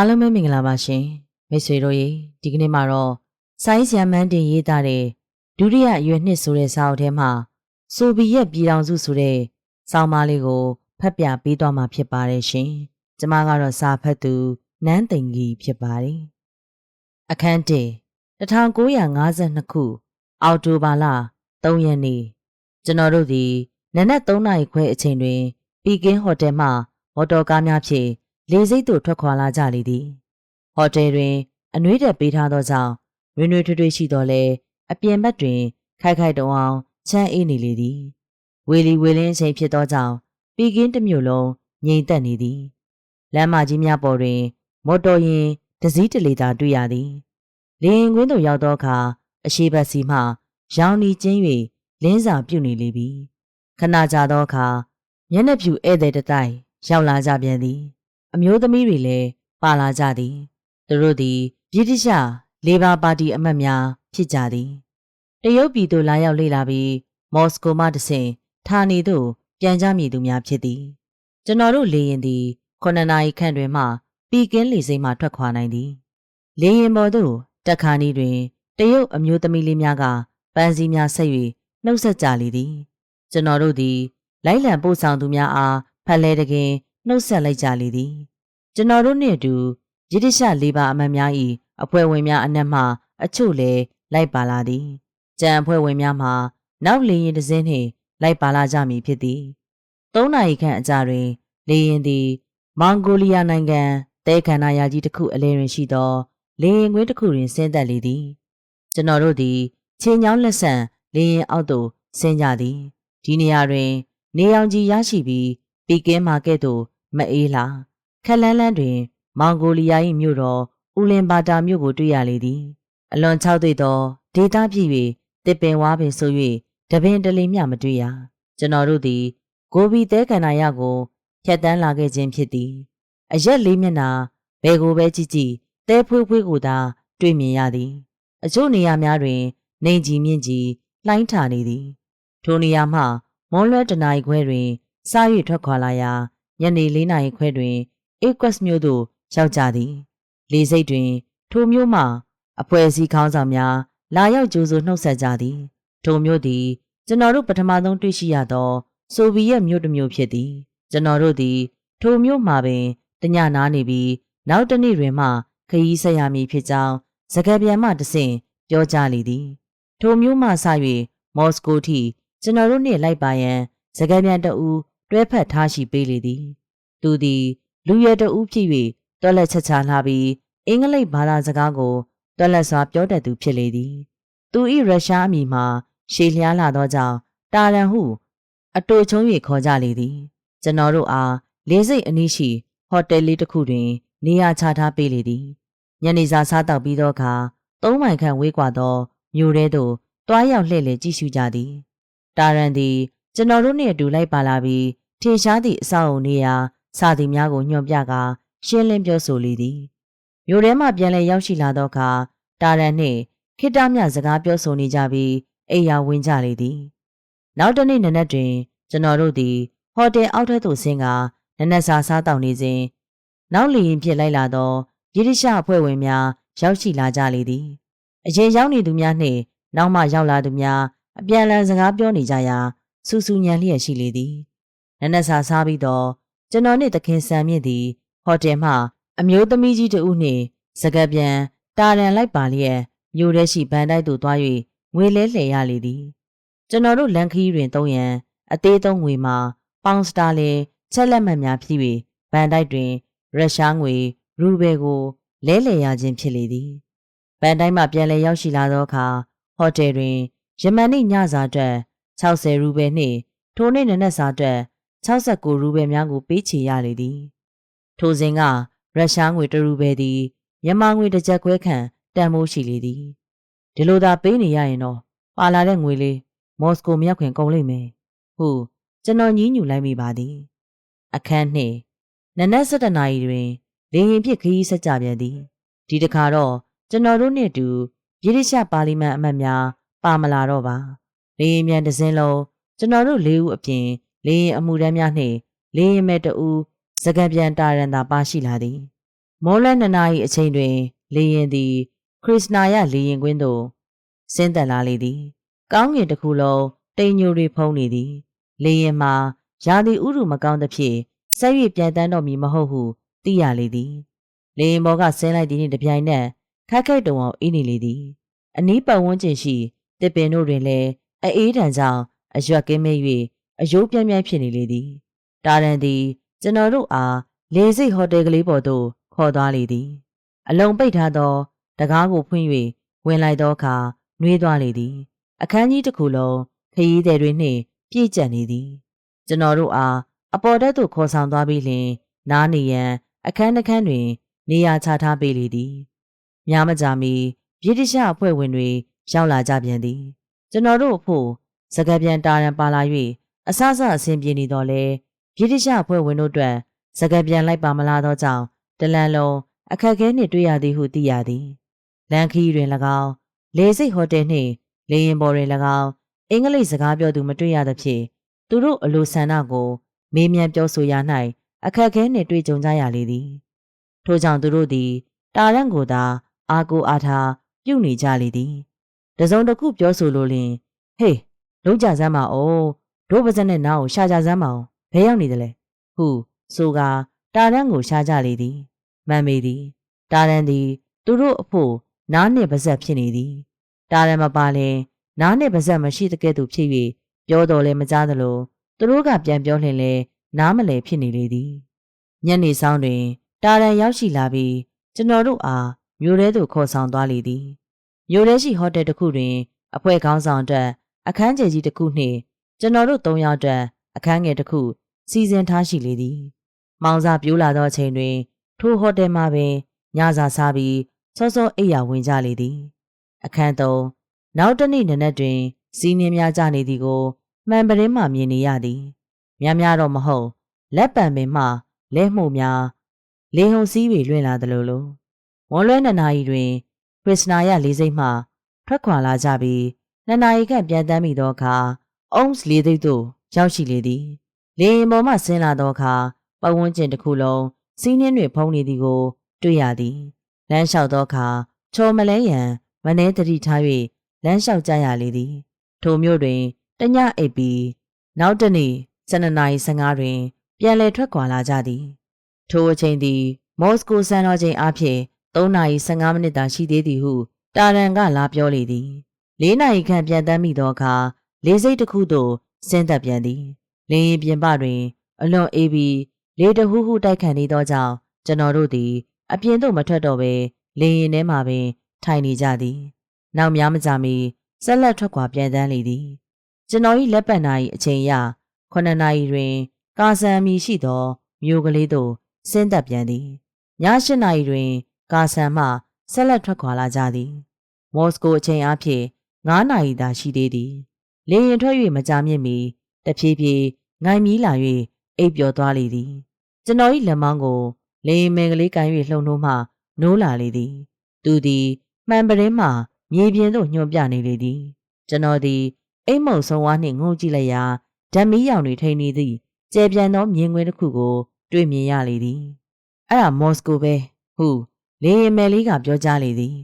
အားလုံးပဲမင်္ဂလာပါရှင်မိတ်ဆွေတို့ရေဒီကနေ့မှာတော့ဆိုင်းဆရာမန်းတင်ရေးသားတဲ့ဒုတိယအရွယ်နှစ်ဆိုတဲ့စာအုပ်ထဲမှာဆိုဗီယက်ပြည်ထောင်စုဆိုတဲ့စောင်းမလေးကိုဖတ်ပြပေးသွားမှာဖြစ်ပါတယ်ရှင်ကျမကတော့စာဖတ်သူနန်းသိန်ကြီးဖြစ်ပါတယ်အခန်း1 1952ခုအောက်တိုဘာလ3ရက်နေ့ကျွန်တော်တို့ဒီနနက်3နာရီခွဲအချိန်တွင်ပီကင်းဟိုတယ်မှမော်တော်ကားများဖြင့် လေစိတ်သို့ထွက်ခွာလာကြလေသည်ဟိုတယ်တွင် အနှွေးတက်ပေးထားသောကြောင့်ရွေရွေထွေးထွေးရှိတော်လဲအပြင်ဘက်တွင် ခိုက်ခိုက်တုံအောင်ချမ်းအေးနေလေသည်ဝေလီဝေလင်းအချိန်ဖြစ်သောကြောင့်ပီကင်းတစ်မျိုးလုံးငြိမ်သက်နေသည်လမ်းမကြီးများပေါ်တွင် မော်တော်ယာဉ်တစည်းတလေသာတွေ့ရသည်လေရင်ကွင်းသို့ရောက်သောအခါအရှိဘက်စီမှရောင်နီကျင်း၍လင်းစာပြုတ်နေလေပြီခဏကြာသောအခါမျက်နှာဖြူဧည့်သည်တတိုက်ရောက်လာကြပြန်သည် အမျိုးသမီးတွေလည်းပါလာကြသည်သူတို့သည်ဗြိတိရှလေဘာပါတီအမတ်များဖြစ်ကြသည်တရုတ်ပြည်သို့လာရောက်လေ့လာပြီးမော်စကိုမှတဆင့်ဌာနေသို့ပြန်ကြမည်သူများဖြစ်သည်ကျွန်တော်တို့လေရင်သည်9နာရီခန့်တွင်မှပီကင်းလေစိမ်းမှထွက်ခွာနိုင်သည်လေရင်ပေါ်သို့တက်ခါနီးတွင်တရုတ်အမျိုးသမီးလေးများကပန်းစည်းများဆက်၍နှုတ်ဆက်ကြလေသည် ကျွန်တော်တို့သည်လိုက်လံပို့ဆောင်သူများအားဖက်လဲတကင် နှုတ်ဆက်လိုက်ကြလေသည်ကျွန်တော်တို့နှင့်အတူဗြိတိရှလေဘာအမတ်များ၏အဖွဲ့ဝင်များအနက်မှအချို့လည်းလိုက်ပါလာသည်ကြံအဖွဲ့ဝင်များမှာနောက်လေရင်တစ်စင်းနှင့်လိုက်ပါလာကြမည်ဖြစ်သည်သုံးနာရီခန့်အကြာတွင် လေရင်သည်မွန်ဂိုလီးယားနိုင်ငံတဲခန္ဓာယာကြီးတစ်ခုအလဲတွင်ရှိသော လေရင်ကွင်းတစ်ခုတွင်ဆင်းသက်လေသည်ကျွန်တော်တို့သည်ချင်းချောင်းလက်ဆန်လေရင်အောက်သို့ဆင်းကြသည်ဒီနေရာတွင် နေအောင်ကြီးရရှိပြီးပီကင်းမာကဲ့သို့ မအေးလာခက်လန်းလန်းတွင် မောင်ဂိုလီးယား၏မြို့တော်ဦးလင်ဘာတာမြို့ကိုတွေ့ရလေသည် အလွန်ခြောက်သွေ့သောဒေတာပြည့်၍တစ်ပင်ဝါပင်ဆို၍တပင်တလီမျှမတွေ့ရကျွန်တော်တို့သည်ကိုဘီတဲကန္နာရကိုဖြတ်တန်းလာခဲ့ခြင်းဖြစ်သည် အရက်လေးမျက်နှာဘယ်ကိုပဲကြည့်ကြည့်တဲဖွေးဖွေးကိုသာတွေ့မြင်ရသည် အချို့နေရာများတွင် နေကြီးမြင့်ကြီးလှိုင်းထာနေသည်ထိုနေရာမှမွန်လွဲတနာရီခွဲတွင်စား၍ထွက်ခွာလာရာ ညနေ၄နာရီခွဲတွင်အေကွက်စ်မြို့သို့ရောက်ကြသည်လေစိတ်တွင် ထိုမြို့မှအဖွဲ့အစည်းခေါင်းဆောင်များလာရောက်ကြိုးဆိုနှုတ်ဆက်ကြသည် ထိုမြို့သည် ကျွန်တော်တို့ပထမဆုံးတွေ့ရှိရသောဆိုဗီယက်မြို့တစ်မြို့ဖြစ်သည် ကျွန်တော်တို့သည် ထိုမြို့မှာပင်တညနားနေပြီးနောက်တစ်နေ့တွင်မှခရီးဆက်ရမည်ဖြစ်ကြောင်းစကားပြန်မှတဆင့်ပြောကြလေသည် ထိုမြို့မှစ၍မော်စကိုထိကျွန်တော်တို့နှင့်လိုက်ပါရန်စကားပြန်တအူ တွဲဖက်ထားရှိပေးလေသည်သူသည်လူရဲတဦးဖြစ်၍တွက်လက်ချက်ချလာပြီးအင်္ဂလိပ်ဘာသာစကားကိုတွက်လက်စွာပြောတတ်သူဖြစ်လေသည်သူ၏ရုရှားအမည်မှာရှေလျားလာသောကြောင့်တာရန်ဟု အတူချုံ၍ခေါ်ကြလေသည် ကျွန်တော်တို့အားလေးစိတ်အနည်းရှိဟိုတယ်လေးတစ်ခုတွင် နေရာချထားပေးလေသည်ညနေစာစားတောက်ပြီးသောအခါသုံးမိုင်ခန့်ဝေးကွာသောမြို့ထဲသို့တွားရောက်လှည့်လည်ကြည့်ရှုကြသည်တာရန်သည်ကျွန်တော်တို့နှင့်အတူလိုက်ပါလာပြီး ထင်ရှားသည့်အဆောက်အုံနေရာစာသည်များကိုညွှန်ပြကာရှင်းလင်းပြောဆိုလေသည်မြို့ထဲမှပြန်လည်ရောက်ရှိလာသောအခါတာရန်နှင့်ခိတ္တမြစကားပြောဆိုနေကြပြီးအိယာဝင်ကြလေသည်နောက်တစ်နေ့နနက်တွင် ကျွန်တော်တို့သည်ဟိုတယ်အောက်ထပ်သို့ဆင်းကာနနက်စာစားတောက်နေစဉ်နောက်လီရင်ဖြစ်လိုက်လာသောဗြိတိရှအဖွဲ့ဝင်များရောက်ရှိလာကြလေသည်အရင်ရောက်နေသူများနှင့်နောက်မှရောက်လာသူများအပြန်အလှန်စကားပြောနေကြရာစူးစူးညံလျက်ရှိလေသည် နနက်စာစားပြီးတော့ကျွန်တော်နှင့်တခင်ဆန်မြင့်သည်ဟိုတယ်မှအမျိုးသမီးကြီးတဦးနှင့်စကားပြန်တာရန်လိုက်ပါလျက်မြို့ထဲရှိဗန်တိုက်သို့သွား၍ငွေလဲလှယ်ရလေသည်ကျွန်တော်တို့လန်ခီးတွင်သုံးရန်အသေးသုံးငွေမှာပေါင်စတာလင်ချက်လက်မှတ်များဖြစ်၍ဗန်တိုက်တွင်ရုရှားငွေရူဘယ်ကိုလဲလှယ်ရခြင်းဖြစ်လေသည်ဗန်တိုက်မှပြန်လည်ရောက်ရှိလာသောအခါဟိုတယ်တွင်ယမန်နေ့ညစာအတွက်60ရူဘယ်နှင့်ထိုနေ့နနက်စာအတွက် 69ရူဘယ်များကိုပေးချေရလေသည်ထိုစဉ်ကရုရှားငွေ1ရူဘယ်သည်မြန်မာငွေတစ်ချက်ခွဲခန့်တန်ဖိုးရှိလေသည်ဒီလိုသာပေးနေရရင်တော့ပါလာတဲ့ငွေလေးမော်စကိုမရောက်ခင်ကုန်လိမ့်မယ်ဟုကျွန်တော်ညည်းညူလိုက်မိပါသည် အခန်းနှင့်နနက်7နာရီတွင်လေရင်ဖြစ်ခရီးဆက်ကြပြန်သည်ဒီတခါတော့ကျွန်တော်တို့နှင့်အတူဗြိတိရှပါလီမန်အမတ်များပါမလာတော့ပါလေရင်မြန်တစ်စင်းလုံးကျွန်တော်တို့လေးဦးအပြင် လေရင်အမှုတန်းများနှင့်လေရင်မဲ့တူစကံပြန်တာရန်သာပါရှိလာသည်မောလနှစ်နာရီအချိန်တွင် လေရင်သည် ခရစ်စနာယလေရင်ကွင်းသို့ဆင်းသက်လာလေသည်ကောင်းကင်တစ်ခုလုံးတိမ်ညိုတွေဖုံးနေသည်လေရင်မှာရာသီဥတုမကောင်းသဖြင့်ဆက်၍ပြန်တန်းတော့မည်မဟုတ်ဟုသိရလေသည်လေရင်ဘော်ကဆင်းလိုက်သည်နှင့်တပြိုင်နက်ခက်ခက်တုံအောင်အေးနေလေသည်အနီးပတ်ဝန်းကျင်ရှိတစ်ပင်တို့တွင်လည်းအေးဒဏ်ကြောင့်အရွက်ကင်းမဲ့၍ အယိုးပြင်းပြင်းဖြစ်နေလေသည်တာရန်သည်ကျွန်တော်တို့အားလေစိတ်ဟိုတယ်ကလေးပေါ်သို့ခေါ်သွားလေသည် အလုံးပိတ်ထားသော တကားကိုဖွင့်၍ဝင်လိုက်သောအခါနှွေးသွားလေသည် အခန်းကြီးတစ်ခုလုံးခရီးသည်တွေနှင့်ပြည့်ကျက်နေသည် ကျွန်တော်တို့အားအပေါ်တက်သို့ခေါ်ဆောင်သွားပြီးလျှင် နားနေရန်အခန်းတစ်ခန်းတွင် နေရာချထားပေးလေသည်များမကြာမီဗြိတိရှအဖွဲ့ဝင်တွေရောက်လာကြပြန်သည် ကျွန်တော်တို့အဖို့စကားပြန်တာရန်ပါလာ၍ အဆအဆအဆင်ပြေနေတော့လဲဗြိတိရှအဖွဲ့ဝင်တို့အတွက်စကားပြန်လိုက်ပါမလားသောကြောင့်တလန်လုံးအခက်အခဲနှင့်တွေ့ရသည်ဟုသိရသည်လန်ခီတွင်၎င်းလေစိတ်ဟိုတယ်နှင့်လေရင်ပေါ်တွင်၎င်းအင်္ဂလိပ်စကားပြောသူမတွေ့ရသဖြင့်သူတို့အလိုဆန္ဒကိုမေးမြန်းပြောဆိုရ၌အခက်အခဲနှင့်တွေ့ကြုံကြရလေသည်ထို့ကြောင့်သူတို့သည်တာရန့်ကိုသာအာကိုအားထားပြုတ်နေကြလေသည်တစုံတစ်ခုပြောဆိုလိုလျင်ဟေးလုံးကြစမ်းပါအောင် တို့ပါဇက်နဲ့နားကိုရှာကြစမ်းပါအောင်ဘယ်ရောက်နေသလဲဟုဆိုကာတာရန့်ကိုရှာကြလေသည်မန်မေသည်တာရန်သည် သူတို့အဖို့နားနှင့်ပါဇက်ဖြစ်နေသည်တာရန်မပါလင်နားနှင့်ပါဇက်မရှိတဲ့ကဲ့သို့ဖြစ်၍ပြောတော်လဲမကြားသလိုသူတို့ကပြန်ပြောလှင်လဲနားမလဲဖြစ်နေလေသည်ညနေဆောင်တွင် တာရန်ရောက်ရှိလာပြီးကျွန်တော်တို့အားမြို့ထဲသို့ခေါ်ဆောင်သွားလေသည်မြို့ထဲရှိဟိုတယ်တစ်ခုတွင် အဖွဲ့ခေါင်းဆောင်အတွက်အခန်းကျယ်ကြီးတစ်ခုနှင့် ကျွန်တော်တို့၃ယောက်အတွက်အခန်းငယ်တစ်ခုစီစဉ်ထားရှိလေသည်။မောင်စာပြိုးလာသောအချိန်တွင် ထိုဟိုတယ်မှာပင်ညစာစားပြီးစောစောအိပ်ယာဝင်ကြလေသည်။အခန်းသုံးနောက်တနေ့နနက်တွင်စီးနှင်းများကြနေသည်ကိုမှန်ပရင်းမှမြင်နေရသည်။များများတော့မဟုတ်လက်ပံပင်မှလဲမှုများလေဟုန်စည်းတွေလွင့်လာသလိုလိုမွန်လွဲနှစ်နာရီတွင်ခရစ်စနာရလေးစိတ်မှထွက်ခွာလာကြပြီးနှစ်နာရီခန့်ပြန်တမ်းမိသောအခါ အုံးစ်လေးသိပ်သို့ရောက်ရှိလေသည်လေရင်ပေါ်မှဆင်းလာသောအခါပတ်ဝန်းကျင်တစ်ခုလုံးစီးနှင်းတွေဖုံးနေသည်ကို တွေ့ရသည်လမ်းလျှောက်သောအခါချော်မလဲရန်မနှဲတတိထား၍လမ်းလျှောက်ကြရလေသည်ထိုမြို့တွင်တညအိပ်ပြီးနောက်တနေ့12:15တွင် ပြန်လည်ထွက်ခွာလာကြသည်ထိုအချိန်သည် မော်စကိုစံတော်ချိန်အဖြစ်3:15မိနစ်သာရှိသေးသည်ဟုတာရန်ကလာပြောလေသည်၄နာရီခန့်ပြန်တမ်းမိသောအခါ လေးစိတ်တစ်ခုသို့ဆင်းသက်ပြန်သည်လင်းရင်ပြင်ပတွင် အလွန်အေးပြီးလေတဟူးဟူးတိုက်ခတ်နေသောကြောင့်ကျွန်တော်တို့သည်အပြင်သို့မထွက်တော့ဘဲလင်းရင်ထဲမှာပင် ထိုင်နေကြသည်နောက်များမကြာမီဆက်လက်ထွက်ခွာပြန်တန်းလေသည်ကျွန်တော်၏လက်ပတ်နာ၏အချိန်ရ9နာရီတွင် ကာဆန်မီရှိသောမြို့ကလေးသို့ဆင်းသက်ပြန်သည်ည8နာရီတွင် ကာဆန်မှဆက်လက်ထွက်ခွာလာကြသည်မော်စကိုအချိန်အဖြစ်9နာရီသာရှိသေးသည် လေရင်ထွက်၍မကြာမြင့်မီတဖြည်းဖြည်းငိုင်မီးလာ၍အိပ်ပျော်သွားလေသည်ကျွန်တော်၏လက်မောင်းကိုလေရင်မဲကလေးကန်၍လှုံနှိုးမှနိုးလာလေသည် သူသည်မှန်ပရင်းမှမြေပြင်သို့ညွှန်ပြနေလေသည်ကျွန်တော်သည်အိမ်မုံဆုံးဝါးနှင့်ငုံကြည့်လိုက်ရာဓာမီးရောင်တွေထိန်နေသည့်ကျဲပြန်သောမြင်ကွင်းတစ်ခုကို တွေ့မြင်ရလေသည်အဲ့ဒါမော်စကိုပဲဟုလေရင်မဲလေးကပြောကြားလေသည်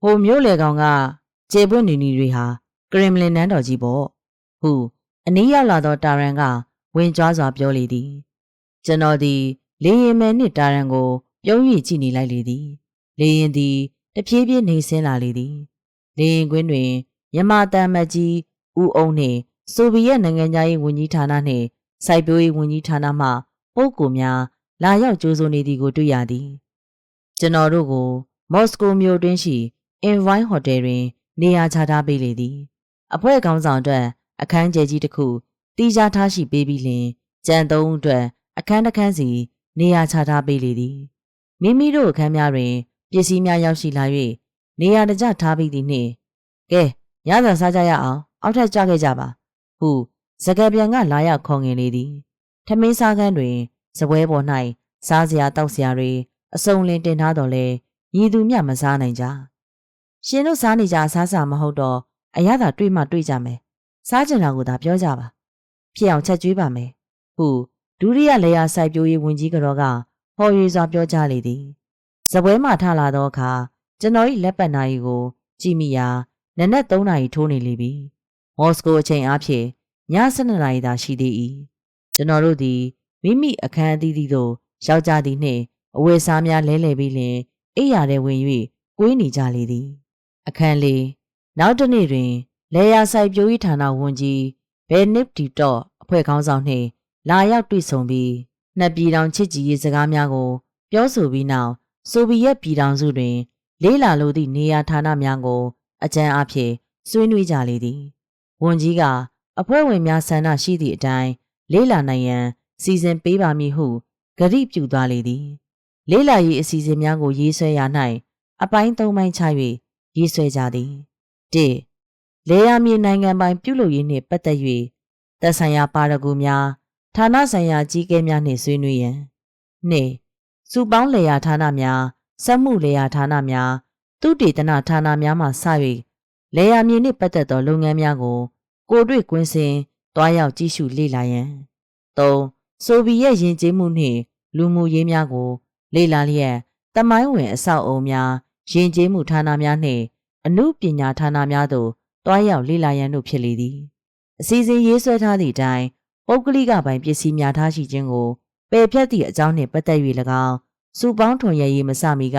ဟိုမြို့လေကောင်ကကျေပွင့်နီနီတွေဟာက ရင်မလင်နန်းတော်ကြီးပေါ့ဟုအနည်းရောက်လာသောတာရန်ကဝင်ကြွားစွာပြောလေသည်ကျွန်တော်သည်လေရင်မဲနှင့်တာရန်ကိုပြုံး၍ကြည့်နေလိုက်လေသည်လေရင်သည်တဖြည်းဖြည်းနေဆင်းလာလေသည်လေရင်ကွင်းတွင်မြမတန်မတ်ကြီးဦးအုံနှင့်ဆိုဗီယက်နိုင်ငံသားရေးဝန်ကြီးဌာနနှင့်စိုက်ပျိုးရေးဝန်ကြီးဌာနမှပုဂ္ဂိုလ်များလာရောက်ကြိုးဆိုနေသည်ကိုတွေ့ရသည်ကျွန်တော်တို့ကိုမော်စကိုမြို့တွင်းရှိအင်ဝိုင်းဟိုတယ်တွင်နေရာချထားပေးလေသည် အဖွဲ့ခေါင်းဆောင်အတွက်အခန်းကျယ်ကြီးတစ်ခုတီးခြားထားရှိပေးပြီးလျှင်ကြံသုံးအတွက်အခန်းတစ်ခန်းစီနေရာချထားပေးလေသည်မိမိတို့အခန်းများတွင်ပစ္စည်းများရောက်ရှိလာ၍နေရာတကျထားပြီးသည်နှင့်ကဲညစာစားကြရအောင်အောက်ထပ်ကြခဲ့ကြပါဟုစကပြန်ကလာရောက်ခေါ်ငင်လေသည်ထမင်းစားခန်းတွင်စပွဲပေါ်၌စားစရာတောက်စရာတွေအစုံလင်တင်ထားတော်လဲညီသူမျှမစားနိုင်ကြရှင်တို့စားနေကြအစားစာမဟုတ်တော့ အရသာတွေ့မှတွေ့ကြမယ်စားကြင်တာကိုသာပြောကြပါဖြစ်အောင်ချက်ကျွေးပါမယ်ဟုဒုတိယလေယာစိုက်ပျိုးရေးဝန်ကြီးကတော့ကဟော်ရွေစွာပြောကြားလေသည်ဇပွဲမှထလာသောအခါကျွန်တော်၏လက်ပတ်နာရီကို ကြည့်မိရာနနက်3နာရီထိုးနေလိမ့်ပြီမော်စကိုအချိန်အားဖြင့်ည7နာရီသာရှိသေး၏ကျွန်တော်တို့သည်မိမိအခန်းအသီးသီးသို့ရောက်ကြသည်နှင့်အဝယ်စားများလဲလှယ်ပြီးလျှင်အိယာထဲဝင်၍ကွေးနေကြလေသည် အခန်းလေး နောက်တစ်နေ့တွင်လေယာဆိုင်ပြိုဤဌာနဝန်ကြီးဘယ်နစ်ဒီတော့အဖွဲ့ခေါင်းဆောင်နှင့်လာရောက်တွေ့ဆုံပြီးနှစ်ပြည်ထောင်ချစ်ကြည်ရေးစကားများကို ပြောဆိုပြီးနောက်ဆိုဗီယက်ပြည်ထောင်စုတွင် လေးလာလိုသည့်နေရာဌာနများကို အကြံအဖြစ်ဆွေးနွေးကြလေသည်ဝန်ကြီးကအဖွဲ့ဝင်များဆန္ဒရှိသည့်အတိုင်းလေးလာနိုင်ရန်စီစဉ်ပေးပါမည်ဟုဂရိပြုသွားလေသည် လေးလာရေးအစီအစဉ်များကိုရေးဆွဲရာ၌အပိုင်း၃ပိုင်းချ၍ရေးဆွဲကြသည် ၁လေယာမြေနိုင်ငံပိုင်ပြုလုပ်ရေးနှင့်ပတ်သက်၍သက်ဆိုင်ရာပါရဂူများဌာနဆိုင်ရာကြီးကဲများနှင့်ဆွေးနွေးရန်၂စုပေါင်းလေယာဌာနများစက်မှုလေယာဌာနများသူတေသနဌာနများမှစ၍လေယာမြေနှင့်ပတ်သက်သောလုပ်ငန်းများကို ကိုတွေ့ကွင်းစင်တွားရောက်ကြည့်ရှုလေ့လာရန်၃ဆိုဗီယက်ယဉ်ကျေးမှုနှင့် လူမှုရေးများကို လေ့လာလျက်တမိုင်းဝင်အဆောက်အအုံများယဉ်ကျေးမှုဌာနများနှင့် အမှုပညာဌာနများသို့တွားရောက်လေ့လာရန်တို့ဖြစ်လေသည်အစီအစဉ်ရေးဆွဲထားသည့်အတိုင်းပုဂ္ဂလိကပိုင်ပစ္စည်းများထားရှိခြင်းကိုပယ်ဖြတ်သည့်အကြောင်းနှင့်ပတ်သက်၍၎င်းစုပေါင်းထွန်ရရေးမစမီက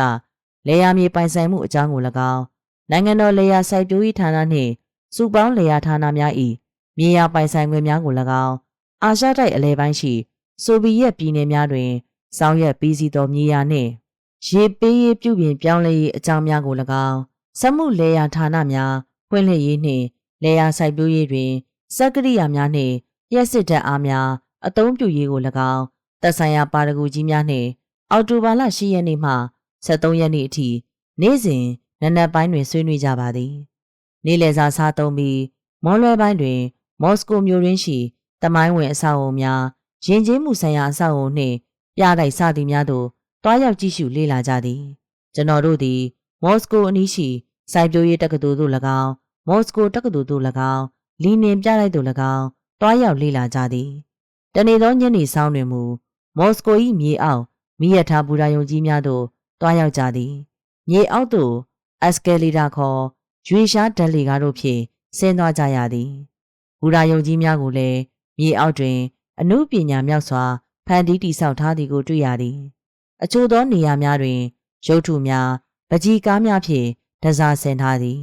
လေယာမြေပိုင်ဆိုင်မှုအကြောင်းကို၎င်းနိုင်ငံတော်လေယာစိုက်ပျိုးရေးဌာနနှင့်စုပေါင်းလေယာဌာနများ၏မြေယာပိုင်ဆိုင်ခွင့်များကို၎င်းအာရှတိုက်အလဲပိုင်းရှိဆိုဗီယက်ပြည်နယ်များတွင်စောင်းရက်ပြီးစီသောမြေယာနှင့်ရေပေးရေးပြုပြင်ပြောင်းလဲရေးအကြောင်းများကို၎င်း စက်မှုလေယာဌာနများဖွင့်လှစ်ရေးနှင့်လေယာစိုက်ပျိုးရေးတွင်စက်ကရိယာများနှင့်လျှက်စစ်တပ်အားများအသုံးပြုရေးကို၎င်းသက်ဆိုင်ရာပါရဂူကြီးများနှင့်အော်တိုဘာလ10ရက်နေ့မှ23ရက်နေ့အထိနေ့စဉ်နနက်ပိုင်းတွင်ဆွေးနွေးကြပါသည်နေ့လယ်စာစားသုံးပြီးမွန်လွဲပိုင်းတွင် မော်စကိုမြို့ရင်းရှိတမိုင်းဝင်အဆောက်အအုံများယဉ်ကျေးမှုဆိုင်ရာအဆောက်အအုံနှင့်ပြတိုက်စသည်များသို့တွားရောက်ကြည့်ရှုလေ့လာကြသည်ကျွန်တော်တို့သည်မော်စကိုအနီးရှိ စိုက်ပျိုးရေးတက္ကသိုလ်သို့၎င်းမော်စကိုတက္ကသိုလ်သို့၎င်းလီနင်ပြလိုက်သို့၎င်းတွားရောက်လေ့လာကြသည်တနေ့သောညနေဆောင်တွင်မူမော်စကို၏မြေအောက်မိရထားဘူရာယုံကြီးများသို့တွားရောက်ကြသည်မြေအောက်သို့အက်စကယ်လီတာခေါ်ရွေရှားဓာတ်လီကားတို့ဖြင့်ဆင်းသွားကြရသည်ဘူရာယုံကြီးများကိုလည်းမြေအောက်တွင် အမှုပညာမြောက်စွာဖန်တီးတည်ဆောက်ထားသည်ကိုတွေ့ရသည် အချို့သောနေရာများတွင်ရုပ်ထုများပကြီးကားများဖြင့် တစားဆင်ထားသည်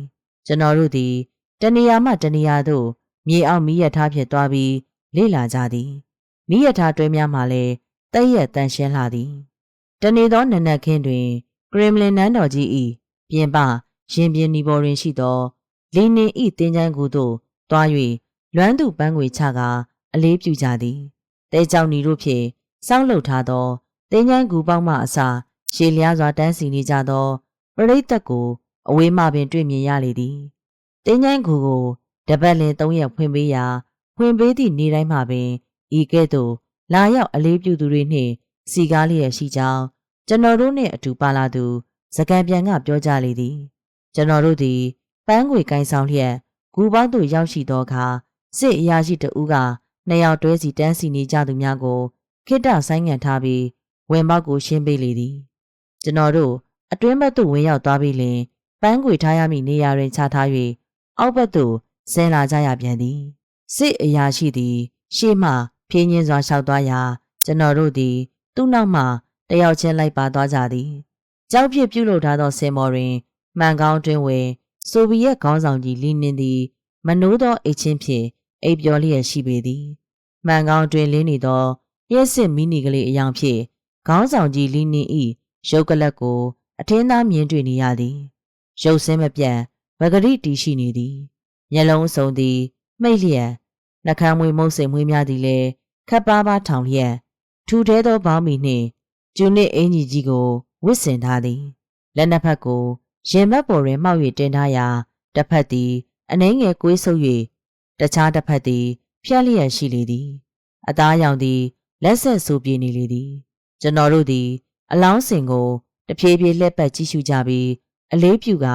ကျွန်တော်တို့သည်တနေရာမှတနေရာသို့မြေအောက်မီးရထားဖြင့်တွားပြီးလေ့လာကြသည်မီးရထားတွဲများမှလည်းတည့်ရက်တန်ရှင်းလာသည်တနေ့သောနနက်ခင်းတွင်ကရမလင်နန်းတော်ကြီး၏ပြင်ပရင်ပြင်နီပေါ်တွင်ရှိသောလီနင်၏တင်းချမ်းကူသို့တွား၍လွမ်းသူပန်းငွေချကာအလေးပြုကြသည်တဲကြောင်နီတို့ဖြင့်စောင့်လှုပ်ထားသောတင်းချမ်းကူပေါင်းမှအစာရှည်လျားစွာတန်းစီနေကြသောပရိသတ်ကို အဝေးမှပင်တွေ့မြင်ရလေသည်တင်းချမ်းကူကိုတပတ်လင်၃ရက်ဖွင့်ပေးရာဖွင့်ပေးသည့်နေ့တိုင်းမှာပင်ဤကဲ့သို့လာရောက်အလေးပြုသူတွေနှင့်စီကားလျက်ရှိကြောင်းကျွန်တော်တို့နှင့်အတူပါလာသူစကံပြန်ကပြောကြလေသည် ကျွန်တော်တို့သည်ပန်းခွေကိုင်းဆောင်လျက်ဂူပေါင်းသို့ရောက်ရှိသောအခါစစ်အရာရှိတဦးကနှစ်ယောက်တွဲစီတန်းစီနေကြသူများကိုခိတ္တဆိုင်ငံ့ထားပြီးဝင်ပေါက်ကိုရှင်းပေးလေသည် ကျွန်တော်တို့အတွင်းဘက်သို့ဝင်ရောက်သွားပြီးလင် ပန်းခွေထားရမည့်နေရာတွင်ချထား၍အောက်ဘက်သို့ဆင်းလာကြရပြန်သည်စစ်အရာရှိသည် ရှေ့မှဖြင်းညင်းစွာလျှောက်သွားရာကျွန်တော်တို့သည် သူ့နောက်မှတယောက်ချင်းလိုက်ပါသွားကြသည်ကြောက်ဖြစ်ပြုတ်လုပ်ထားသောစင်မော်တွင်မှန်ကောင်းတွင်ဝင်ဆိုဗီယက်ခေါင်းဆောင်ကြီးလီနင်သည် မနိုးသောအိတ်ချင်းဖြင့်အိပ်ပျော်လျက်ရှိပေသည်မှန်ကောင်းတွင်လင်းနေသောရက်စစ်မီနီကလေးအယောင်ဖြင့်ခေါင်းဆောင်ကြီးလီနင်၏ရုပ်ကလပ်ကို အထင်းသားမြင်တွေ့နေရသည် ရုပ်စင်းမပြတ်ဗဂရိတီရှိနေသည်မျက်လုံးစုံသည်မှိတ်လျက်နှကမ်းမွေမုတ်စိမ်မွေးများသည်လည်းခပ်ပါးပါးထောင်လျက်ထူထဲသောဘောင်းမီနှင့်ကျူနစ်အင်ကြီးကြီးကိုဝစ်စင်ထားသည်လက်နှစ်ဖက်ကိုရင်ဘတ်ပေါ်တွင်မှောက်၍တင်ထားရာတစ်ဖက်သည်အနှဲငယ်ကွေးဆုပ်၍တခြားတစ်ဖက်သည်ဖြက်လျက်ရှိလေသည် အသားရောင်သည်လက်ဆက်ဆူပြေနေလေသည် ကျွန်တော်တို့သည် အလောင်းစင်ကိုတဖြည်းဖြည်းလှည့်ပတ်ကြည့်ရှုကြပြီး အလေးပြူက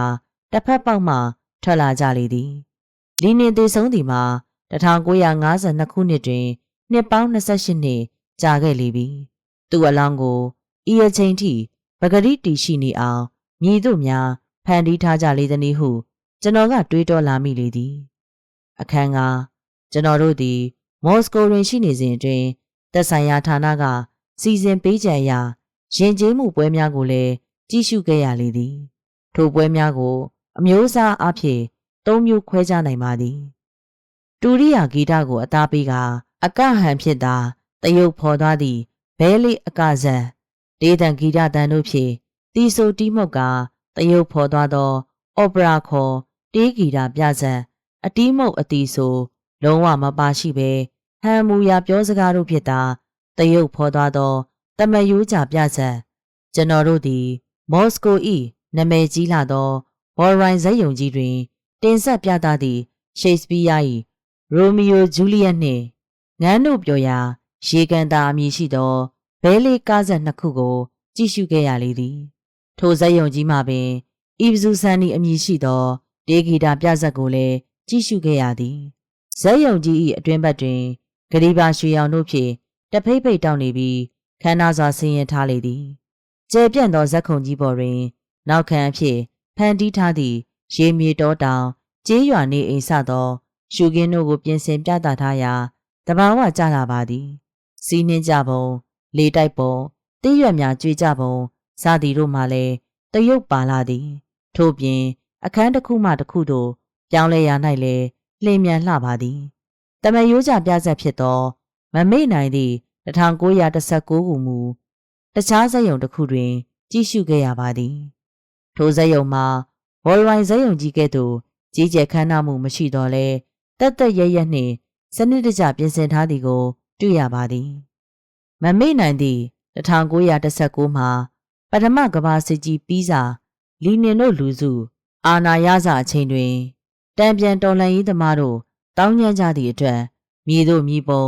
တစ်ဖက်ပေါက်မှထွက်လာကြလေသည်လီနင်သေးဆုံးသည်မှာ1952ခုနှစ်တွင်နှစ်ပေါင်း28နှစ်ကြာခဲ့လေပြီသူ့အလောင်းကိုဤအချိန်ထိပဂရိတီရှိနေအောင်မြည်တို့များဖန်တီးထားကြလေသည်နည်းဟုကျွန်တော်ကတွေးတောလာမိလေသည်အခန်းကကျွန်တော်တို့သည်မော်စကိုတွင်ရှိနေစဉ်အတွင်းသက်ဆိုင်ရာဌာနကစီစဉ်ပေးကြရာရင်ကျေးမှုပွဲများကိုလည်းကြည့်ရှုခဲ့ရလေသည် ထိုပွဲများကို အမျိုးအစားအဖြစ်သုံးမျိုးခွဲခြားနိုင်ပါသည်တူရိယာဂီတကို အသားပေးကအကဟန်ဖြစ်သာတရုတ်ဖော်သွားသည့်ဘဲလေးအကဇံဒေသံဂီတတန်တို့ဖြင့်တီဆိုတီးမှုတ်ကတရုတ်ဖော်သွားသောအော်ပရာခေါ်တေးဂီတပြဇံအတီးမုတ်အတီဆို လုံးဝမပါရှိဘဲဟန်မူရာပြောစကားတို့ဖြစ်တာတရုတ်ဖော်သွားသောတမယိုးကြပြဇံကျွန်တော်တို့သည်မော်စကို၏ နာမည်ကြီးလာသောဘော်ရိုင်းဇက်ယုံကြီးတွင် တင်ဆက်ပြသသည့်ရှိတ်စပီးယား၏ရိုမီယိုဂျူလီယက်နှင့်ငန်းတို့ပြောရာ ရေကန်တာအမည်ရှိသောဘဲလေးကားဆက်နှစ်ခုကို ကြည့်ရှုခဲ့ရလေသည် ထိုဇက်ယုံကြီးမှာပင်အီဗဇူဆန်နီအမည်ရှိသောဒေဂီတာပြဇက်ကိုလည်းကြည့်ရှုခဲ့ရသည်ဇက်ယုံကြီး၏အတွင်းဘက်တွင်ဂရီပါရွှေရောင်တို့ဖြင့်တဖိတ်ဖိတ်တောင်းနေပြီးခန္ဓာစွာဆင်းရဲထားလေသည်ကျဲပြန့်သောဇက်ခုံကြီးပေါ်တွင် နောက်ခံအဖြစ်ဖန်တီးထားသည့်ရေမြေတောတောင်ကျေးရွာနေအိမ်စသောရှုခင်းတို့ကိုပြင်ဆင်ပြသထားရာတဘာဝကြလာပါသည်စီးနှင်းကြပုံလေတိုက်ပုံတိရွက်များကြွေကြပုံစသည်တို့မှလည်းတရုတ်ပါလာသည် ထို့ပြင်အခန်းတစ်ခုမှတစ်ခုသို့ပြောင်းလဲရ၌လည်းလျင်မြန်လှပါသည်တမယိုးကြပြဆက်ဖြစ်သော မမေ့နိုင်သည့်1919ခုမူတခြားဇက်ယုံတစ်ခုတွင် ကြည့်ရှုခဲ့ရပါသည် ထိုဇက်ယုံမှာဘော်လိုင်းဇက်ယုံကြီးကဲ့သို့ကြီးကျယ်ခမ်းနားမှုမရှိတော့လဲတက်တက်ရရနှင့်စနစ်တကျပြင်ဆင်ထားသည်ကိုတွေ့ရပါသည်မမေ့နိုင်သည့်1919မှာပထမကမ္ဘာစစ်ကြီးပြီးစာလီနင်တို့လူစုအာနာရစာအချိန်တွင်တံပြန်တော်လှန်ရေးသမားတို့တောင်းညမ်းကြသည့်အတွက်မြေတို့မြေပုံ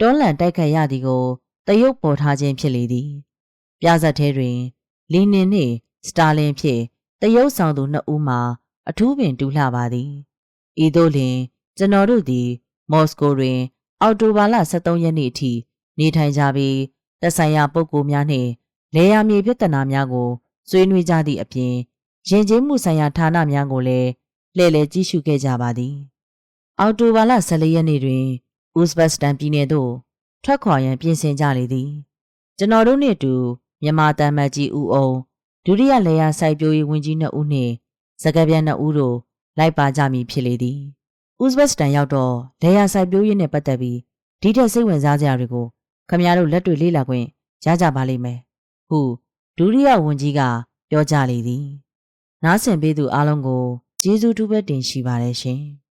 တွန်းလှန်တိုက်ခတ်ရသည်ကိုတရုတ်ပေါ်ထားခြင်းဖြစ်လေသည် ပြဇက်ထဲတွင်လီနင်နှင့်စတာလင်ဖြင့် တရုတ်ဆောင်သူနှစ်ဦးမှာ အထူးပင်တူလှပါသည်ဤသို့လျှင်ကျွန်တော်တို့သည် မော်စကိုတွင် အော်တိုဘာလ23ရက်နေ့အထိ နေထိုင်ကြပြီးသက်ဆိုင်ရာပုဂ္ဂိုလ်များနှင့်လေယာမြေပြဿနာများကိုဆွေးနွေးကြသည့်အပြင်ယဉ်ကျေးမှုဆိုင်ရာဌာနများကိုလည်းလှည့်လည်ကြည့်ရှုခဲ့ကြပါသည် အော်တိုဘာလ14ရက်နေ့တွင်ဥဇဘက်စတန်ပြည်နယ်သို့ထွက်ခွာရန်ပြင်ဆင်ကြလေသည် ကျွန်တော်တို့နှင့်အတူမြန်မာတမ်းမတ်ကြီးဦးအောင် ဒုတိယလေယာစိုက်ပျိုးရေးဝန်ကြီးနှစ်ဦးနှင့်စကပြန်နှစ်ဦးတို့လိုက်ပါကြမည်ဖြစ်လေသည်ဥဇဘက်စတန်ရောက်တော့လေယာစိုက်ပျိုးရေးနှင့်ပတ်သက်ပြီးဒီထက်စိတ်ဝင်စားစရာတွေကိုခမများတို့လက်တွေ့လေ့လာခွင့်ရကြပါလိမ့်မယ်ဟုဒုတိယဝန်ကြီးကပြောကြလေသည်နားဆင်ပေးသူအားလုံးကိုကျေးဇူးတူပဲတင်ရှိပါတယ်ရှင်